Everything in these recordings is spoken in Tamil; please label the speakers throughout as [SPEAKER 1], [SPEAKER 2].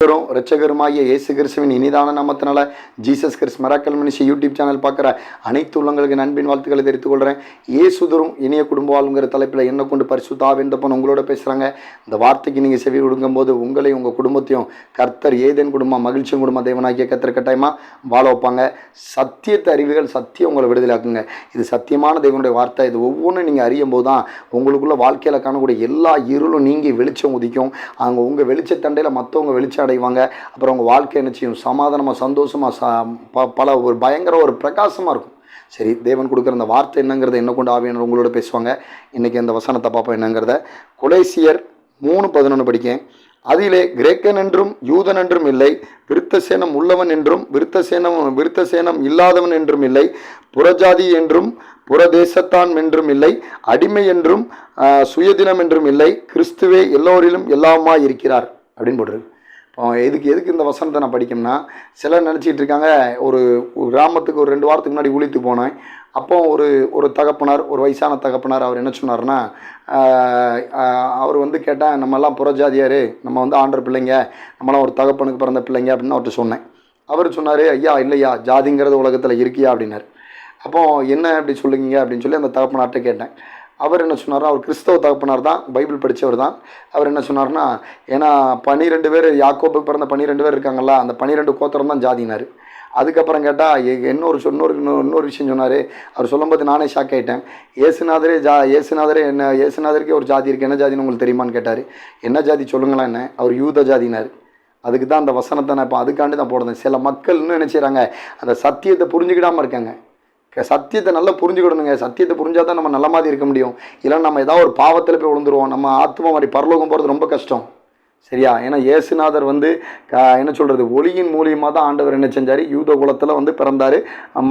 [SPEAKER 1] கர்த்தரும் இரட்சகருமாகிய இயேசு கிறிஸ்துவின் இனிதான நாமத்தினால Jesus Christ miracle Manushi YouTube channel பார்க்குற அனைத்து உள்ளங்களுக்கு நண்பின் வாழ்த்துக்களை தெரிவித்துக் கொள்கிறேன் இயேசுதரும் இனிய குடும்ப வாழ்ங்கிற தலைப்பில் என்ன கொண்டு பரிசுத்தாவிந்தப்பன் உங்களோட பேசுகிறாங்க இந்த வார்த்தைக்கு நீங்கள் செவி கொடுக்கும்போது உங்களையும் உங்கள் குடும்பத்தையும் கர்த்தர் ஏதேன் குடும்பம் மகிழ்ச்சியும் குடும்பம் தேவனாகிய கர்த்தர் கட்டாயமாக வாழ வைப்பாங்க. சத்தியத்தை அறிவுகள் சத்தியம் உங்களை விடுதலாக்குங்க இது சத்தியமான தேவனுடைய வார்த்தை. இது ஒவ்வொன்றும் நீங்கள் அறியும் போது தான் உங்களுக்குள்ள வாழ்க்கையில் காணக்கூடிய எல்லா இருளும் நீங்கி வெளிச்சம் உதிக்கும். அவங்க உங்கள் வெளிச்சத்தண்டையில் மற்றவங்க வெளிச்சம் அடைவாங்க. அப்புறம் உங்கள் வாழ்க்கை என்ன செய்யும் சமாதானமாக சந்தோஷமாக ச ப- பல ஒரு பயங்கர ஒரு பிரகாசமாக இருக்கும். சரி தேவன் கொடுக்குற அந்த வார்த்தை என்னங்கிறத என்ன கொண்டு ஆவியனர் உங்களோட பேசுவாங்க? இன்றைக்கி அந்த வசனத்தை பார்ப்போம் என்னங்கிறத. குலேசியர் மூணு பதினொன்று படிக்கேன். அதிலே கிரேக்கன் என்றும் யூதன் என்றும் இல்லை விருத்த சேனம் உள்ளவன் என்றும் விருத்த சேனம் விருத்த சேனம் இல்லாதவன் என்றும் இல்லை புறஜாதி என்றும் புறதேசத்தான் என்றும் இல்லை அடிமை என்றும் சுயதினம் என்றும் இல்லை கிறிஸ்துவே எல்லோரிலும் எல்லாமா இருக்கிறார் அப்படின்னு போடுறது இப்போ எதுக்கு எதுக்கு இந்த வசனத்தை நான் படிக்கணும்னா சிலர் நினச்சிக்கிட்டு இருக்காங்க ஒரு கிராமத்துக்கு ஒரு ரெண்டு வாரத்துக்கு முன்னாடி ஊழித்து போனேன். அப்போ ஒரு ஒரு தகப்பனார் ஒரு வயசான தகப்பனார் அவர் என்ன சொன்னார்னா அவர் வந்து கேட்டேன் நம்மெல்லாம் புறஜாதியார் நம்ம வந்து ஆண்டர் பிள்ளைங்க நம்மளாம் ஒரு தகப்பனுக்கு பிறந்த பிள்ளைங்க அப்படின்னு அவர்கிட்ட சொன்னேன். அவர் சொன்னார் ஐயா இல்லையா ஜாதிங்கிறது உலகத்தில் இருக்கியா? அப்படின்னாரு. அப்போ என்ன அப்படி சொல்லுங்க அப்படின்னு சொல்லி அந்த தகப்பனார்ட்ட கேட்டேன். அவர் என்ன சொன்னார்னா அவர் கிறிஸ்தவ தகப்பனார் தான் பைபிள் படித்தவர் தான். அவர் என்ன சொன்னார்னா ஏன்னா பன்னிரெண்டு பேர் யாக்கோபுக்கு பிறந்த பன்னிரெண்டு பேர் இருக்காங்கல்ல அந்த பன்னிரெண்டு கோத்திரம் தான் ஜாதினார் அதுக்கப்புறம் கேட்டால் இன்னொரு இன்னொரு இன்னொரு விஷயம் சொன்னார். அவர் சொல்லும்போது நானே ஷாக் ஆகிட்டேன் ஏசுநாதரே ஜா ஏசுநாதரே என்ன ஏசுநாதருக்கே ஒரு ஜாதி இருக்குது என்ன ஜாதின்னு உங்களுக்கு தெரியுமான்னு கேட்டார். என்ன ஜாதி சொல்லுங்களேன் என்ன அவர் யூத ஜாதினார் அதுக்கு தான் அந்த வசனத்தை நான் இப்போ அதுக்காண்டி தான் போடுறேன். சில மக்கள் இன்னும் என்ன செய்கிறாங்க அந்த சத்தியத்தை புரிஞ்சுக்கிடாமல் இருக்காங்க. சத்தியத்தை நல்லா புரிஞ்சுக்கிடணுங்க. சத்தியத்தை புரிஞ்சால் தான் நம்ம நல்ல மாதிரி இருக்க முடியும். இல்லைன்னா நம்ம ஏதாவது ஒரு பாவத்தில் போய் விழுந்துருவோம். நம்ம ஆத்மா மாதிரி பரலோகம் போகிறது ரொம்ப கஷ்டம். சரியா? ஏன்னா இயேசுநாதர் வந்து என்ன சொல்கிறது ஒளியின் மூலியமாக தான் ஆண்டவர் என்ன செஞ்சார்? யூத குலத்தில் வந்து பிறந்தார்.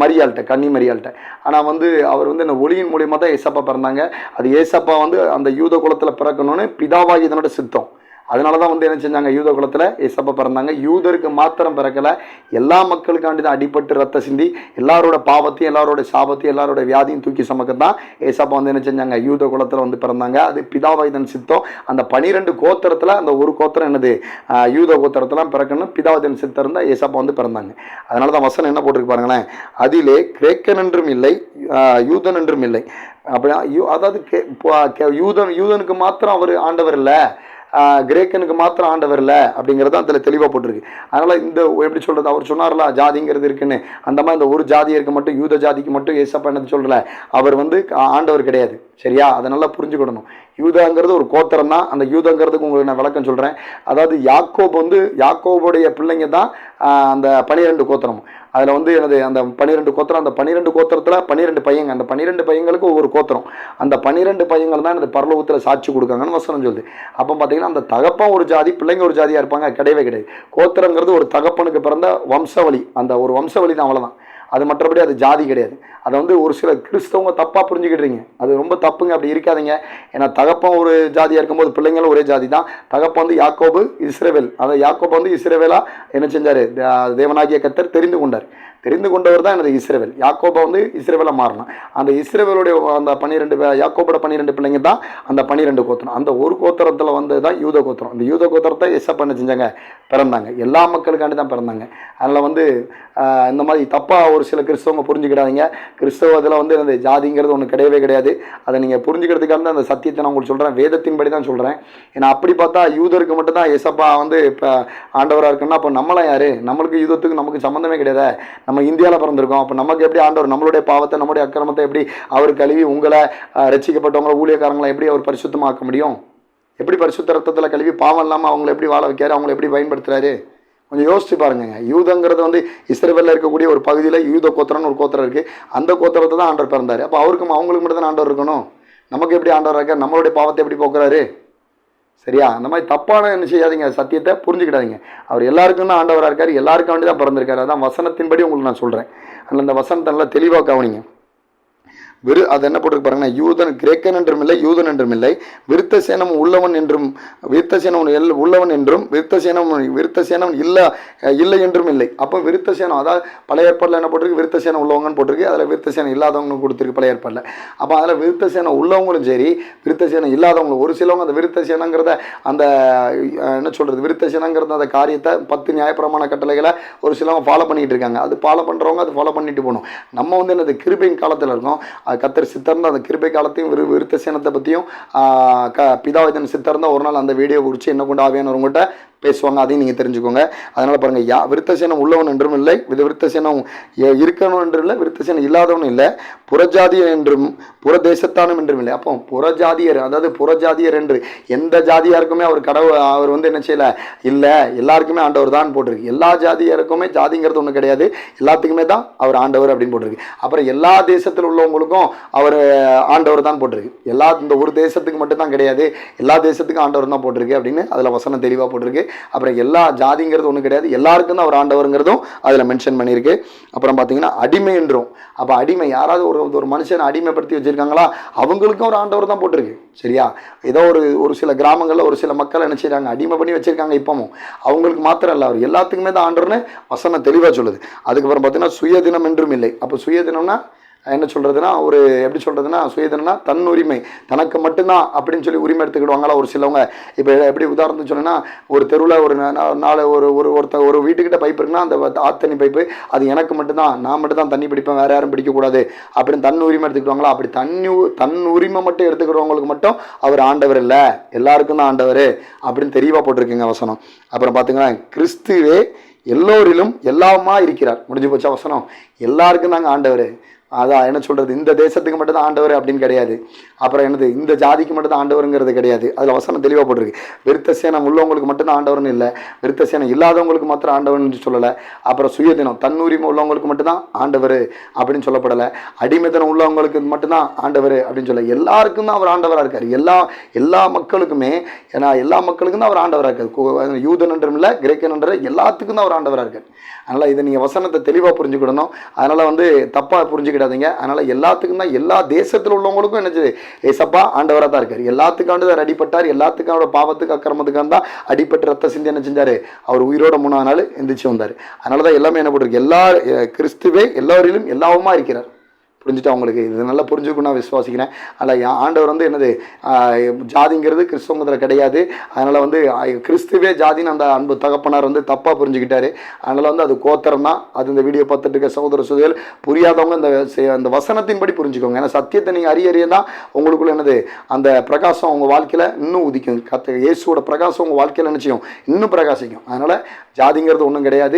[SPEAKER 1] மரியாள்கிட்ட கன்னி மரியாள்கிட்ட. ஆனால் வந்து அவர் வந்து இந்த ஒளியின் மூலியமாக தான் ஏசப்பா பிறந்தாங்க. அது ஏசப்பா வந்து அந்த யூத குலத்தில் பிறக்கணும்னு பிதாவாகி இதனோட சித்தம். அதனால தான் வந்து என்ன செஞ்சாங்க? யூத குலத்தில் ஏசப்பா பிறந்தாங்க. யூதருக்கு மாத்திரம் பிறக்கல. எல்லா மக்களுக்காண்டி தான் அடிபட்டு ரத்த சிந்தி எல்லாரோட பாவத்தையும் எல்லாரோட சாபத்தையும் எல்லாரோட வியாதியும் தூக்கி சுமக்க தான் ஏசப்பா வந்து என்ன செஞ்சாங்க? யூத குலத்தில் வந்து பிறந்தாங்க. அது பிதாவைதன் சித்தம். அந்த பனிரெண்டு கோத்திரத்தில் அந்த ஒரு கோத்திரம் என்னது? யூத கோத்திரத்தெல்லாம் பிறக்கணும். பிதாவைதன் சித்தம் இருந்தால் ஏசப்பா வந்து பிறந்தாங்க. அதனால தான் வசனம் என்ன போட்டிருக்கு பாருங்களேன். அதிலே கிரேக்கன் என்றும் இல்லை யூதன் என்றும் இல்லை. அப்படின்னா யூ அதாவது கே- கே- யூதன் யூதனுக்கு மாத்திரம் அவர் ஆண்டவர் இல்லை. கிரேக்கனுக்கு மாத்திரம் ஆண்டவர் இல்லை அப்படிங்கிறது அதில் தெளிவாக போட்டிருக்கு. அதனால் இந்த எப்படி சொல்கிறது அவர் சொன்னார்ல ஜாதிங்கிறது இருக்குன்னு. அந்த மாதிரி இந்த ஒரு ஜாதியருக்கு மட்டும் யூத ஜாதிக்கு மட்டும் ஏசப்பா என்னது சொல்கிறல அவர் வந்து ஆண்டவர் கிடையாது. சரியா? அதை நல்லா புரிஞ்சுக்கிடணும். யூதாங்கிறது ஒரு கோத்திரம் தான். அந்த யூதங்கிறதுக்கு உங்களுக்கு நான் விளக்கம் சொல்கிறேன் அதாவது யாக்கோப் வந்து யாக்கோபுடைய பிள்ளைங்க தான் அந்த பனிரெண்டு கோத்திரம் அதில் வந்து எனது அந்த பன்னிரெண்டு கோத்திரம் அந்த பன்னிரெண்டு கோத்திரத்தில் பன்னிரெண்டு பையங்க. அந்த பன்னிரெண்டு பையங்களுக்கு ஒவ்வொரு கோத்திரம். அந்த பன்னிரெண்டு பையங்கள் தான் எனது பரலோகத்தில் சாட்சி கொடுக்காங்கன்னு வசனம் சொல்லுது. அப்போ பார்த்தீங்கன்னா அந்த தகப்பன் ஒரு ஜாதி பிள்ளைங்க ஒரு ஜாதியாக இருப்பாங்க. கிடையவே கிடையாது. கோத்திரங்கிறது ஒரு தகப்பனுக்கு பிறந்த வம்சவழி அந்த ஒரு வம்சவழி தான் அவ்வளோதான் அது மற்றபடி அது ஜாதி கிடையாது. அதை வந்து ஒரு சில கிறிஸ்தவங்க தப்பாக புரிஞ்சுக்கிடுறீங்க. அது ரொம்ப தப்புங்க அப்படி இருக்காதிங்க. ஏன்னா தகப்பன் ஒரு ஜாதியாக இருக்கும்போது பிள்ளைங்களும் ஒரே ஜாதி தான். தகப்பன் வந்து யாக்கோபு இஸ்ரேவேல். அந்த யாக்கோப் வந்து இஸ்ரேவேலாக என்ன செஞ்சார்? தேவனாகிய கத்தர் தெரிந்து கொண்டார். தெரிந்து கொண்டவர் தான் எனது இஸ்ரவேல். யாக்கோபை வந்து இஸ்ரேவேலாக மாறினான் அந்த இஸ்ரேவேலுடைய அந்த பன்னிரெண்டு யாக்கோபோட பன்னிரெண்டு பிள்ளைங்க தான் அந்த பன்னிரெண்டு கோத்திரம். அந்த ஒரு கோத்திரத்தில் வந்து தான் யூத கோத்திரம். அந்த யூத கோத்திரத்தை எஸ்அப் பண்ண செஞ்சாங்க? பிறந்தாங்க. எல்லா மக்களுக்காண்டி தான் பிறந்தாங்க. அதனால் வந்து இந்த மாதிரி தப்பாக ஒரு சில கிறிஸ்தவங்க புரிஞ்சுக்கிடாதீங்க கிறிஸ்தவத்தில் வந்து அந்த ஜாதிங்கிறது ஒன்று கிடையவே கிடையாது. அதை நீங்கள் புரிஞ்சுக்கிறதுக்காக தான் அந்த சத்தியத்தை நான் உங்களுக்கு சொல்கிறேன் வேதத்தின்படி தான் சொல்கிறேன் ஏன்னா அப்படி பார்த்தா யூதருக்கு மட்டும் தான் எசப்பா வந்து இப்போ ஆண்டவராக இருக்குன்னா அப்போ நம்மளாம் யார்? நம்மளுக்கு யூதத்துக்கு நமக்கு சம்மந்தமே கிடையாது? நம்ம இந்தியாவில் பிறந்திருக்கோம். அப்போ நமக்கு எப்படி ஆண்டவர் நம்மளுடைய பாவத்தை நம்மளுடைய அக்கிரமத்தை எப்படி அவர் கழுவி உங்களை ரசிக்கப்பட்டவங்களை ரட்சிக்கப்பட்டவங்களை ஊழியக்காரங்களை எப்படி அவர் பரிசுத்தமாக்க முடியும்? எப்படி பரிசுத்த ரத்தத்தில் கழுவி பாவம் இல்லாமல் அவங்களை எப்படி வாழ வைக்காரு அவங்களை எப்படி பயன்படுத்துறாரு? கொஞ்சம் யோசிச்சு பாருங்க யூதங்கிறது வந்து இஸ்ரேவேலில் இருக்கக்கூடிய ஒரு பகுதியில் யூத கோத்திரம்னு ஒரு கோத்திரம் இருக்குது அந்த கோத்திரத்தை தான் ஆண்டவர் பிறந்தார். அப்போ அவருக்கும் அவங்களுக்கு மட்டும் தான் ஆண்டவர் இருக்கணும்? நமக்கு எப்படி ஆண்டவர் இருக்கார்? நம்மளுடைய பாவத்தை எப்படி போக்குறாரு? சரியா? அந்த மாதிரி தப்பான என்ன செய்யாதீங்க. சத்தியத்தை புரிஞ்சுக்கிடாதீங்க. அவர் எல்லாருக்கும் தான் ஆண்டவராக இருக்கார். எல்லாருக்கும் வேண்டி தான் பிறந்திருக்காரு. அதான் வசனத்தின்படி உங்களுக்கு நான் சொல்கிறேன் அதில் அந்த வசனத்தை நல்லா தெளிவாக கவனிங்க. விரு அது என்ன போட்டிருக்கு பாருங்கன்னா யூதன் கிரேக்கன் என்றும் இல்லை யூதன் என்றும் இல்லை விருத்த சேனம் உள்ளவன் என்றும் விருத்த சேனம் எல் உள்ளவன் என்றும் விருத்த சேனம் விருத்த சேனம் இல்லை இல்லை என்றும் இல்லை. அப்போ விருத்த சேனம் அதாவது பழைய ஏற்பாடில் என்ன போட்டிருக்கு? விருத்த சேனம் உள்ளவங்கன்னு போட்டிருக்கு. அதில் விருத்த சேனம் இல்லாதவங்க கொடுத்துருக்கு பழைய ஏற்பாடில். அப்போ அதில் விருத்த சேனம் உள்ளவங்களும் சரி விருத்த சேனம் இல்லாதவங்களும் ஒரு சிலவங்க அந்த விருத்த சேனங்கிறத அந்த என்ன சொல்கிறது விருத்த சேனங்கிறத அந்த காரியத்தை பத்து நியாயப்பிரமான கட்டளைகளை ஒரு சிலவங்க ஃபாலோ பண்ணிகிட்டு இருக்காங்க. அது ஃபாலோ பண்ணுறவங்க அது ஃபாலோ பண்ணிட்டு போகணும். நம்ம வந்து என்னது கிருபையின் காலத்தில் இருக்கோம். அது கத்தர் சித்தர்ந்த அந்த கிருபை காலத்தையும் விரு விருத்த சேனத்தை பற்றியும் க பிதாவிதன் சித்தர்ந்த ஒரு நாள் அந்த வீடியோ குறித்து என்ன கொண்டு ஆவியானவங்ககிட்ட பேசுவாங்க அதையும் நீங்கள் தெரிஞ்சுக்கோங்க. அதனால் பாருங்கள் யா விருத்தசேனம் உள்ளவன் என்றும் இல்லை இது விருத்தசேனம் இருக்கணும் என்றும் இல்லை விருத்தசேனம் இல்லாதவனும் இல்லை புறஜாதியர் என்றும் புற தேசத்தானும் என்றும் இல்லை. அப்போ புறஜாதியர் அதாவது புறஜாதியர் என்று எந்த ஜாதியாருக்குமே அவர் கடவுள் அவர் வந்து என்ன செய்யல இல்லை எல்லாருக்குமே ஆண்டவர் தான் போட்டிருக்கு. எல்லா ஜாதியாருக்குமே ஜாதிங்கிறது ஒன்றும் கிடையாது. எல்லாத்துக்குமே தான் அவர் ஆண்டவர் அப்படின்னு போட்டிருக்கு. அப்புறம் எல்லா தேசத்தில் உள்ளவங்களுக்கும் அவர் ஆண்டவர் தான் போட்டிருக்கு. எல்லா இந்த ஒரு தேசத்துக்கு மட்டும் தான் கிடையாது. எல்லா தேசத்துக்கும் ஆண்டவர் தான் போட்டிருக்கு அப்படின்னு அதில் வசனம் தெளிவாக போட்டிருக்கு. அப்புறம் எல்லா ஜாதிங்கிறது ஒன்றும் கிடையாது. எல்லாருக்கும் தான் அவர் ஆண்டவருங்கிறதும் அதில் மென்ஷன் பண்ணியிருக்கு. அப்புறம் பார்த்தீங்கன்னா அடிமை என்றும். அப்போ அடிமை யாராவது ஒரு ஒரு மனுஷனை அடிமைப்படுத்தி வச்சிருக்காங்களா? அவங்களுக்கும் ஒரு ஆண்டவர் தான் போட்டிருக்கு. சரியா? ஏதோ ஒரு ஒரு சில கிராமங்களில் ஒரு சில மக்கள் என்ன செய்கிறாங்க அடிமை பண்ணி வச்சிருக்காங்க இப்பவும். அவங்களுக்கு மாத்திரம் இல்லை அவர் எல்லாத்துக்குமே தான் ஆண்டவர்னு வசனம் தெளிவாக சொல்லுது. அதுக்கப்புறம் பார்த்தீங்கன்னா சுயதினம் என்றும் இல்லை. அப்போ சுயதினம்னா என்ன சொல்கிறதுனா ஒரு எப்படி சொல்கிறதுனா சுயதனா தன் உரிமை தனக்கு மட்டும்தான் அப்படின்னு சொல்லி உரிமை எடுத்துக்கிடுவாங்களா ஒரு சிலவங்க. இப்போ எப்படி உதாரணத்துக்கு சொன்னேன்னா ஒரு தெருவில் ஒரு நாலு ஒரு ஒரு ஒருத்த ஒரு வீட்டுக்கிட்ட பைப் இருக்குன்னா அந்த ஆத்தண்ணி பைப்பு அது எனக்கு மட்டும்தான் நான் மட்டும் தான் தண்ணி பிடிப்பேன் வேறு யாரும் பிடிக்கக்கூடாது அப்படின்னு தன் உரிமை எடுத்துக்கிடுவாங்களா? அப்படி தண்ணி உ- தன் உரிமை மட்டும் எடுத்துக்கிறவங்களுக்கு மட்டும் அவர் ஆண்டவர் இல்லை. எல்லாருக்கும் தான் ஆண்டவர் அப்படின்னு தெளிவாக போட்டிருக்குங்க வசனம். அப்புறம் பார்த்தீங்கன்னா கிறிஸ்துவே எல்லோரிலும் எல்லாமா இருக்கிறார். முடிஞ்சு போச்சா வசனம்? எல்லாருக்கும் தாங்க ஆண்டவர். அதான் என்ன சொல்கிறது இந்த தேசத்துக்கு மட்டும் தான் ஆண்டவர் அப்படின்னு கிடையாது. அப்புறம் என்னது? இந்த ஜாதிக்கு மட்டும் தான் ஆண்டவருங்கிறது கிடையாது. அதில் வசனம் தெளிவாக போட்டிருக்கு. விருத்த சேனம் உள்ளவங்களுக்கு மட்டும்தான் ஆண்டவர்னு இல்லை. விருத்த சேனம் இல்லாதவங்களுக்கு மாத்திரம் ஆண்டவர்னு சொல்லலை. அப்புறம் சுயதினம் தன்னுரிமை உள்ளவங்களுக்கு மட்டும்தான் ஆண்டவர் அப்படின்னு சொல்லப்படலை. அடிமைத்தனம் உள்ளவங்களுக்கு மட்டும்தான் ஆண்டவர் அப்படின்னு சொல்ல எல்லாருக்கும் தான் அவர் ஆண்டவராக இருக்கார். எல்லா எல்லா மக்களுக்குமே ஏன்னா எல்லா மக்களுக்கும் தான் அவர் ஆண்டவராக இருக்கார். யூதனன்றும் யூதன் என்றும் இல்லை கிரேக்கன் என்ற எல்லாத்துக்கும் தான் அவர் ஆண்டவராக இருக்கார். அதனால் இதை நீங்கள் வசனத்தை தெளிவாக புரிஞ்சுக்கிடணும். அதனால் வந்து தப்பாக புரிஞ்சுக்கிடாதீங்க அதனால் எல்லாத்துக்கும் தான் எல்லா தேசத்தில் உள்ளவங்களுக்கும் என்னது ஏசப்பா ஆண்டவராக தான் இருக்கார். எல்லாத்துக்காண்டு தான் அடிப்பட்டார் எல்லாத்துக்கும் அவரோட பாவத்துக்கு அக்கிரமத்துக்காக தான் அடிப்பட்டு ரத்த சிந்தி என்ன செஞ்சார்? அவர் உயிரோட மூணாவது நாள் எந்திரிச்சு வந்தார். அதனால தான் எல்லாமே என்ன போட்டிருக்கு? எல்லா கிறிஸ்துவே எல்லோரிலும் எல்லாவுமா இருக்கிறார். புரிஞ்சுட்டு அவங்களுக்கு இது நல்லா புரிஞ்சுக்கணும் நான் விசுவாசிக்கிறேன். அதில் என் ஆண்டவர் வந்து என்னது ஜாதிங்கிறது கிறிஸ்தவங்கிறதுல கிடையாது. அதனால் வந்து கிறிஸ்துவே ஜாதின்னு அந்த அன்பு தகப்பனார் வந்து தப்பாக புரிஞ்சுக்கிட்டாரு. அதனால் வந்து அது கோத்திரம் தான் அது இந்த வீடியோ பார்த்துட்டு இருக்க சகோதர சுதைகள் புரியாதவங்க இந்த செ- அந்த வசனத்தின்படி புரிஞ்சுக்கோங்க. ஏன்னா சத்தியத்தை நீங்கள் அறிய அறிய தான் உங்களுக்குள்ள என்னது அந்த பிரகாசம் உங்கள் வாழ்க்கையில் இன்னும் உதிக்கும். கத்த இயேசுவோட பிரகாசம் உங்கள் வாழ்க்கையில் நினச்சிக்கும் இன்னும் பிரகாசிக்கும். அதனால் ஜாதிங்கிறது ஒன்றும் கிடையாது.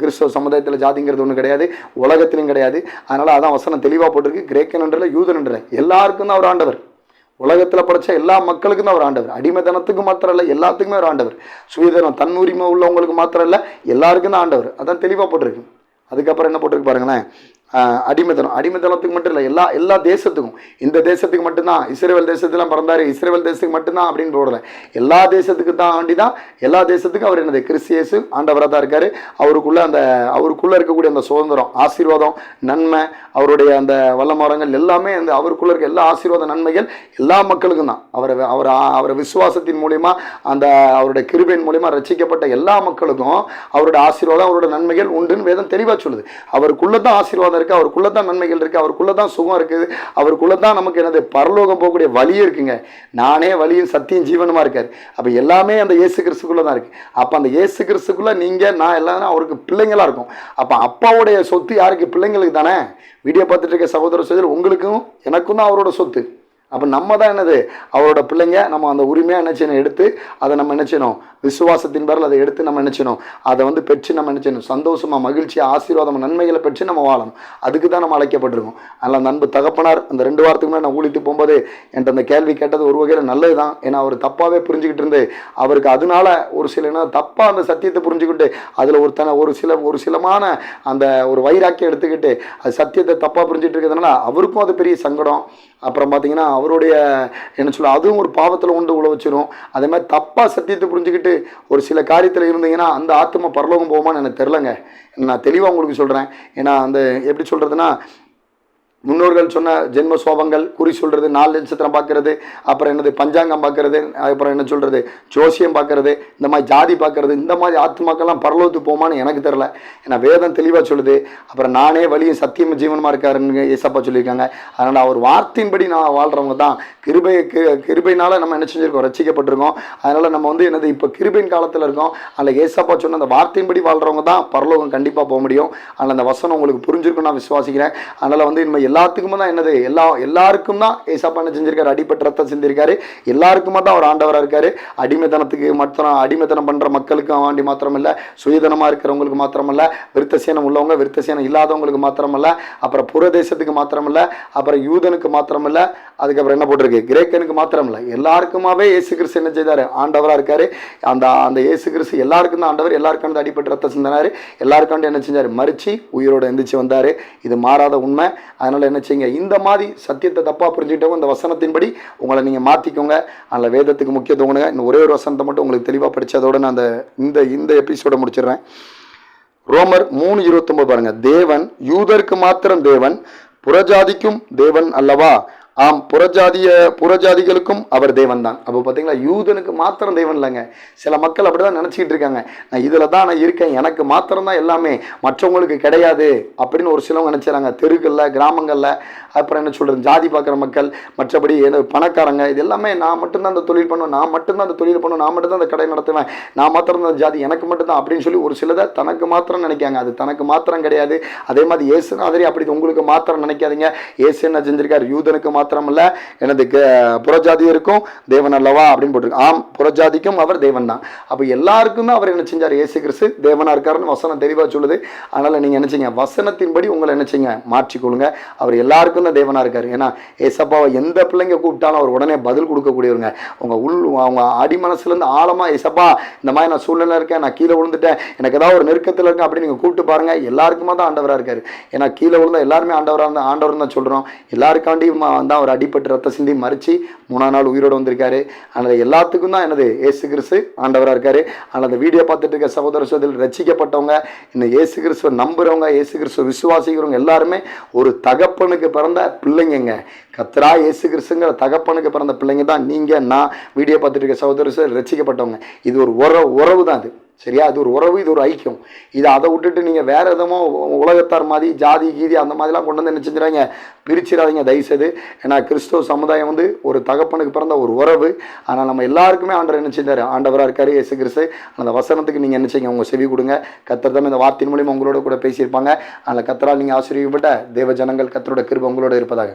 [SPEAKER 1] கிறிஸ்தவ சமுதாயத்தில் ஜாதிங்கிறது ஒன்றும் கிடையாது. உலகத்திலும் கிடையாது. அதனால் அதான் வசனம் தெளிவாக போட்டிருக்கு. கிரேக்கன் என்றல யூதன் என்றல எல்லாருக்கும் தான் அவர் ஆண்டவர். உலகத்தில் படைச்ச எல்லா மக்களுக்கும் தான் அவர் ஆண்டவர். அடிமைத்தனத்துக்கு மாத்திரம் இல்லை எல்லாத்துக்குமே அவர் ஆண்டவர். சுயதனம் தன் உரிமை உள்ளவங்களுக்கு மாத்திரம் இல்லை எல்லாருக்கும் தான் ஆண்டவர். அதான் தெளிவாக போட்டிருக்கு. அதுக்கப்புறம் என்ன போட்டிருக்கு பாருங்களேன். அடிமைத்தனம். அடிமைத்தனத்துக்கு மட்டும் இல்லை எல்லா எல்லா தேசத்துக்கும். இந்த தேசத்துக்கு மட்டும்தான் இஸ்ரேல் தேசத்துலாம் பிறந்தார் இஸ்ரேல் தேசத்துக்கு மட்டும்தான் அப்படின்னு போடல. எல்லா தேசத்துக்கு தான் ஆண்டி தான் எல்லா தேசத்துக்கும் அவர் என்னது கிறிஸ்தியேசு ஆண்டவராக தான் இருக்கார். அவருக்குள்ளே அந்த அவருக்குள்ளே இருக்கக்கூடிய அந்த சுதந்திரம் ஆசீர்வாதம் நன்மை அவருடைய அந்த வல்லமரங்கள் எல்லாமே அந்த அவருக்குள்ளே இருக்க எல்லா ஆசீர்வாத நன்மைகள் எல்லா மக்களுக்கும் தான். அவரை அவர் அவரை விசுவாசத்தின் மூலிமா அந்த அவருடைய கிருபையின் மூலிமா ரசிக்கப்பட்ட எல்லா மக்களுக்கும் அவருடைய ஆசீர்வாதம் அவருடைய நன்மைகள் உண்டுன்னு வேதம் தெளிவாக சொல்லுது. அவருக்குள்ளே தான் ஆசீர்வாதம் இருக்குது அவருக்குள்ளே தான் நன்மைகள் இருக்குது அவருக்குள்ளே தான் சுகம் இருக்குது அவருக்குள்ளே தான் நமக்கு எனது பரலோகம் போகக்கூடிய வழியும் இருக்குங்க. நானே வழியும் சத்தியம் ஜீவனமாக இருக்கார். அப்போ எல்லாமே அந்த இயேசு கிறிஸ்துக்குள்ள தான் இருக்குது அப்போ அந்த இயேசு கிறிஸ்துக்குள்ளே நீங்கள் நான் எல்லாரும் அவருக்கு பிள்ளைங்களா இருக்கும். அப்போ அப்பாவுடைய சொத்து யாருக்கு? பிள்ளைங்களுக்கு தானே. வீடியோ பார்த்துட்டு இருக்க சகோதர சகோதரி உங்களுக்கும் எனக்கும் தான் அவரோட சொத்து. அப்போ நம்ம தான் என்னது? அவரோட பிள்ளைங்க நம்ம அந்த உரிமையாக என்ன செய்யணும்? எடுத்து அதை நம்ம என்ன செய்யணும்? விசுவாசத்தின் பேரில் அதை எடுத்து நம்ம என்ன செய்யணும்? அதை வந்து பெற்று நம்ம என்ன செய்யணும்? சந்தோஷமாக மகிழ்ச்சியாக ஆசீர்வாதம் நன்மைகளை பெற்று நம்ம வாழணும். அதுக்கு தான் நம்ம அழைக்கப்பட்டிருக்கோம். அதனால் அந்த அன்பு தகப்பனார் அந்த ரெண்டு வாரத்துக்கு மேலே நான் ஊழித்து போகும்போது என்கிட்ட அந்த கேள்வி கேட்டது ஒரு வகையில் நல்லது தான் ஏன்னா அவர் தப்பாகவே புரிஞ்சுக்கிட்டு இருந்து அவருக்கு அதனால ஒரு சில என்ன தப்பாக அந்த சத்தியத்தை புரிஞ்சுக்கிட்டு அதில் ஒரு தன ஒரு சில ஒரு சிலமான அந்த ஒரு வைராக்கியம் எடுத்துக்கிட்டு அது சத்தியத்தை தப்பாக புரிஞ்சுட்டு இருக்கிறதுனால அவருக்கும் அது பெரிய சங்கடம். அப்புறம் பார்த்தீங்கன்னா அவருடைய என்ன சொல்ல அதுவும் ஒரு பாவத்தில் உண்டு உழ வச்சிரும். அதே மாதிரி தப்பாக சத்தியத்தை புரிஞ்சுக்கிட்டு ஒரு சில காரியத்தில் இருந்தீங்கன்னா அந்த ஆத்மா பரலோகம் போகுமான்னு எனக்கு தெரிலங்க நான் தெளிவாக உங்களுக்கு சொல்கிறேன் ஏன்னா அந்த எப்படி சொல்கிறதுனா முன்னோர்கள் சொன்ன ஜென்ம சோபங்கள் குறி சொல்கிறது நாலு நட்சத்திரம் பார்க்கறது அப்புறம் என்னது பஞ்சாங்கம் பார்க்கறது அப்புறம் என்ன சொல்கிறது ஜோசியம் பார்க்கறது இந்த மாதிரி ஜாதி பார்க்கறது இந்த மாதிரி ஆத்மாக்கெல்லாம் பரலோகத்துக்கு போமான்னு எனக்கு தெரில ஏன்னா வேதம் தெளிவாக சொல்லுது. அப்புறம் நானே வழியும் சத்தியம் ஜீவனமாக இருக்காருன்னு ஏசப்பா சொல்லியிருக்காங்க. அதனால் அவர் வார்த்தையின்படி நான் வாழ்கிறவங்க தான். கிருபை கி- நம்ம என்ன செஞ்சிருக்கோம்? ரசிக்கப்பட்டிருக்கோம் அதனால் நம்ம வந்து என்னது இப்போ கிருபையின் காலத்தில் இருக்கோம். அதில் ஏசப்பா சொன்ன அந்த வார்த்தையின்படி வாழ்கிறவங்க தான் பரலோகம் கண்டிப்பாக போக முடியும். அதில் அந்த வசனம் உங்களுக்கு புரிஞ்சிருக்கும் நான் விசுவாசிக்கிறேன். அதனால் வந்து இனிமேல் எல்லாத்துக்குமே தான் என்னது? எல்லா எல்லாருக்கும் தான் ஏசப்பா என்ன செஞ்சிருக்காரு? அடிப்பட்ட ரத்தம் செஞ்சிருக்காரு எல்லாருக்குமே தான் அவர் ஆண்டவராக இருக்காரு. அடிமைத்தனத்துக்கு மாத்திரம் அடிமைத்தனம் பண்ணுற மக்களுக்கு வேண்டி மாத்திரமில்ல சுயதனமாக இருக்கிறவங்களுக்கு மாத்திரமல்ல விருத்தசேனம் உள்ளவங்க விருத்தசேனம் இல்லாதவங்களுக்கு மாத்திரமல்ல அப்புறம் புறதேசத்துக்கு மாத்திரமல்ல அப்புறம் யூதனுக்கு மாத்திரமல்ல அதுக்கப்புறம் என்ன போட்டிருக்கு? கிரேக்கனுக்கு மாத்திரமில்ல. எல்லாருக்குமாவே ஏசு கிறிஸ்து என்ன செய்தார்? ஆண்டவராக இருக்காரு. அந்த அந்த ஏசு கிறிஸ்து எல்லாருக்கும் தான் ஆண்டவர். எல்லாருக்கும் அடிப்பட்டு அடிப்பட்ட ரத்தம் சிந்தினாரு. எல்லாருக்காண்டு என்ன செஞ்சார்? மறித்து உயிரோட எந்திரிச்சு வந்தார். இது மாறாத உண்மை. அதனால் என்ன செய்யுங்க? இந்த மாதிரி சத்தியத்தை தப்பாக புரிஞ்சுக்கிட்டவங்க இந்த வசனத்தின்படி உங்களை நீங்க மாத்திக்கோங்க. அதில் வேதத்துக்கு முக்கியத்துவம் கொடுங்க. இன்னும் ஒரே ஒரு வசனத்தை மட்டும் உங்களுக்கு தெளிவாக படிச்சதோட நான் அந்த இந்த இந்த எபிசோடை முடிச்சிடுறேன். ரோமர் மூணு இருபத்தொம்பது பாருங்க. தேவன் யூதருக்கு மாத்திரம் தேவன் புறஜாதிக்கும் தேவன் அல்லவா? ஆம் புறஜாதிய புறஜாதிகளுக்கும் அவர் தேவன் தான் அப்போ பார்த்தீங்களா யூதனுக்கு மாத்திரம் தேவன் இல்லைங்க. சில மக்கள் அப்படிதான் நினச்சிக்கிட்டு இருக்காங்க. நான் இதில் தான் நான் இருக்கேன் எனக்கு மாத்திரம் தான் எல்லாமே மற்றவங்களுக்கு கிடையாது அப்படின்னு ஒரு சிலவங்க நினச்சிடறாங்க தெருக்களில் கிராமங்களில் அப்புறம் என்ன சொல்கிறது ஜாதி பார்க்குற மக்கள் மற்றபடி பணக்காரங்க இது எல்லாமே நான் மட்டும்தான் அந்த தொழில் பண்ணுவேன் நான் மட்டும்தான் அந்த தொழில் பண்ணுவேன் நான் மட்டும்தான் அந்த கடை நடத்துவேன் நான் மாத்திரம் தான் ஜாதி எனக்கு மட்டும்தான் அப்படின்னு சொல்லி ஒரு சிலதை தனக்கு மாத்திரம் நினைக்காங்க. அது தனக்கு மாத்திரம் கிடையாது. அதே மாதிரி இயேசுநாதரி அப்படி உங்களுக்கு மாத்திரம் நினைக்காதீங்க. ஏசு என்ன செஞ்சிருக்காரு? யூதனுக்கு மாத்திரம் மாத்திரமல்ல எனது புறஜாதியருக்கும் தேவன் அல்லவா அப்படின்னு போட்டிருக்கு. ஆம் புறஜாதிக்கும் அவர் தேவன் தான். அப்போ எல்லாருக்குமே அவர் என்ன செஞ்சார்? ஏசு கிறிஸ்து தேவனாக இருக்காருன்னு வசனம் தெளிவாக சொல்லுது. அதனால நீங்க என்ன செய்ய வசனத்தின்படி உங்களை என்ன செய்யுங்க மாற்றிக்கொள்ளுங்க. அவர் எல்லாருக்கும் தான் தேவனா இருக்கார். ஏன்னா ஏசப்பாவை எந்த பிள்ளைங்க கூப்பிட்டாலும் அவர் உடனே பதில் கொடுக்கக்கூடியவருங்க. உங்கள் உள் அவங்க அடி மனசுலேருந்து ஆழமாக ஏசப்பா இந்த மாதிரி நான் சூழ்நிலை இருக்கேன் நான் கீழே விழுந்துட்டேன் எனக்கு ஏதாவது ஒரு நெருக்கத்தில் இருக்கேன் அப்படின்னு நீங்கள் கூப்பிட்டு பாருங்க. எல்லாருக்குமா தான் ஆண்டவராக இருக்கார். ஏன்னா கீழே விழுந்தா எல்லாருமே ஆண்டவராக இருந்தால் ஆண்டவர் தான் சொல்கிறோம் எல்லாருக்காண்டியும் தான் அவர் அடிப்பட்டு ரத்த சிந்தி மறித்து மூணாம் நாள் உயிரோடு வந்திருக்காரு. ஆனால் எல்லாத்துக்கும் தான் எனது ஏசு கிறிஸ்து ஆண்டவராக இருக்காரு. ஆனால் அந்த வீடியோ பார்த்துட்டு இருக்க சகோதர சோதரில் ரசிக்கப்பட்டவங்க இந்த ஏசு கிறிஸ்துவை நம்புறவங்க ஏசு கிறிஸ்துவ விசுவாசிக்கிறவங்க எல்லாருமே ஒரு தகப்பனுக்கு பிறந்த பிள்ளைங்கங்க. கத்ரா ஏசு கிறிஸ்துங்கிற தகப்பனுக்கு பிறந்த பிள்ளைங்க தான் நீங்கள் நான் வீடியோ பார்த்துட்டு இருக்க சகோதர ரசிக்கப்பட்டவங்க. இது ஒரு உறவு உறவு தான் அது. சரியா? அது ஒரு உறவு இது ஒரு ஐக்கியம். இதை அதை விட்டுட்டு நீங்கள் வேற எதுமோ உலகத்தார் மாதிரி ஜாதி கீதி அந்த மாதிரிலாம் கொண்டு வந்து என்ன பிரிச்சிடாதீங்க தயவுசெய்து. ஏன்னா கிறிஸ்துவ சமுதாயம் வந்து ஒரு தகப்பனுக்கு பிறந்த ஒரு உறவு. ஆனால் நம்ம எல்லாருக்குமே ஆண்டவர் நினச்சிருந்தார் ஆண்டவராக இருக்காரு இயேசு கிறிஸ்து. அந்த வசனத்துக்கு நீங்கள் நினச்சிங்க உங்கள் செவி கொடுங்க. கத்தர் தான் இந்த வார்த்தையின் மூலியமாக உங்களோட கூட பேசியிருப்பாங்க. அதில் கத்தரால் நீங்கள் ஆசிரியப்பட்ட தேவ ஜனங்கள் கத்தரோட கிருபை உங்களோட இருப்பதாக.